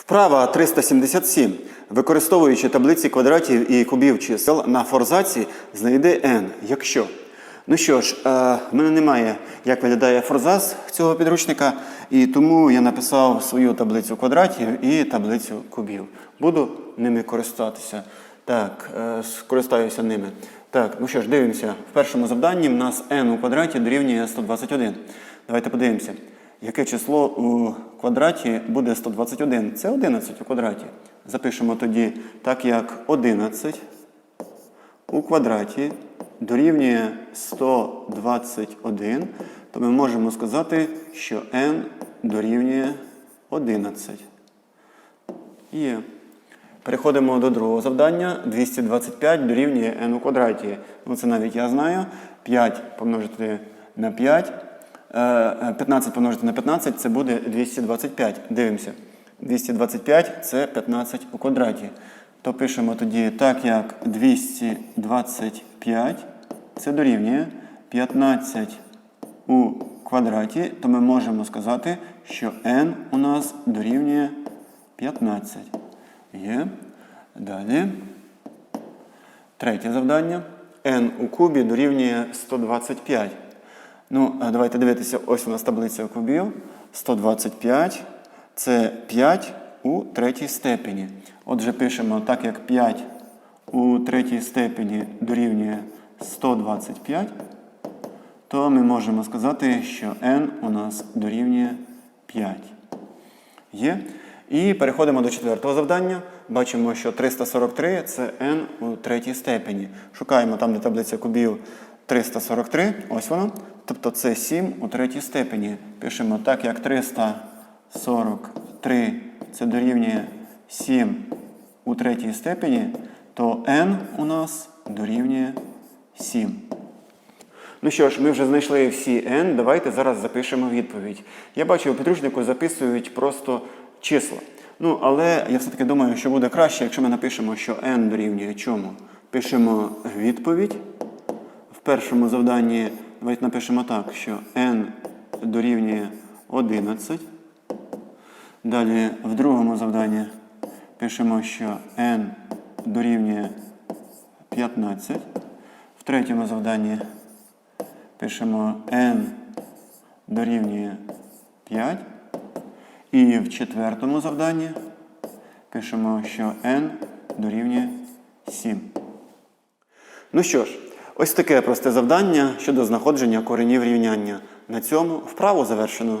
Вправа 377. Використовуючи таблиці квадратів і кубів чисел на форзаці, знайди n, якщо. Ну що ж, е, в мене немає, як виглядає форзац цього підручника, і тому я написав свою таблицю квадратів і таблицю кубів. Буду ними користуватися. Так, е, скористаюся ними. Так, ну що ж, дивимося. В першому завданні в нас n у квадраті дорівнює 121. Давайте подивимося. Яке число у квадраті буде 121? Це 11 у квадраті. Запишемо тоді так, як 11 у квадраті дорівнює 121, то ми можемо сказати, що n дорівнює 11. Є. Переходимо до другого завдання. 225 дорівнює n у квадраті. Ну, це навіть я знаю. 5 помножити на 5. Е, 15 помножити на 15 це буде 225. Дивимося. 225 це 15 у квадраті. То пишемо тоді так, як 225 це дорівнює 15 у квадраті, то ми можемо сказати, що n у нас дорівнює 15. Є. Далі. Третє завдання. n у кубі дорівнює 125. Ну, давайте дивитися, ось у нас таблиця кубів. 125 це 5 у третій степені. Отже, пишемо так, як 5 у третій степені дорівнює 125, то ми можемо сказати, що n у нас дорівнює 5. Є. І переходимо до четвертого завдання. Бачимо, що 343 це n у третій степені. Шукаємо там, де таблиця кубів 343. Ось вона. Тобто це 7 у третій степені. Пишемо так, як 343 це дорівнює 7 у третій степені, то n у нас дорівнює 7. Ну що ж, ми вже знайшли всі n, давайте зараз запишемо відповідь. Я бачу, у підручнику записують просто числа. Ну, але я все-таки думаю, що буде краще, якщо ми напишемо, що n дорівнює чому. Пишемо відповідь. Першому завданні давайте напишемо так, що n дорівнює 11. Далі в другому завданні пишемо, що n дорівнює 15. В третьому завданні пишемо n дорівнює 5. І в четвертому завданні пишемо, що n дорівнює 7. Ну що ж, ось таке просте завдання щодо знаходження коренів рівняння. На цьому вправу завершено.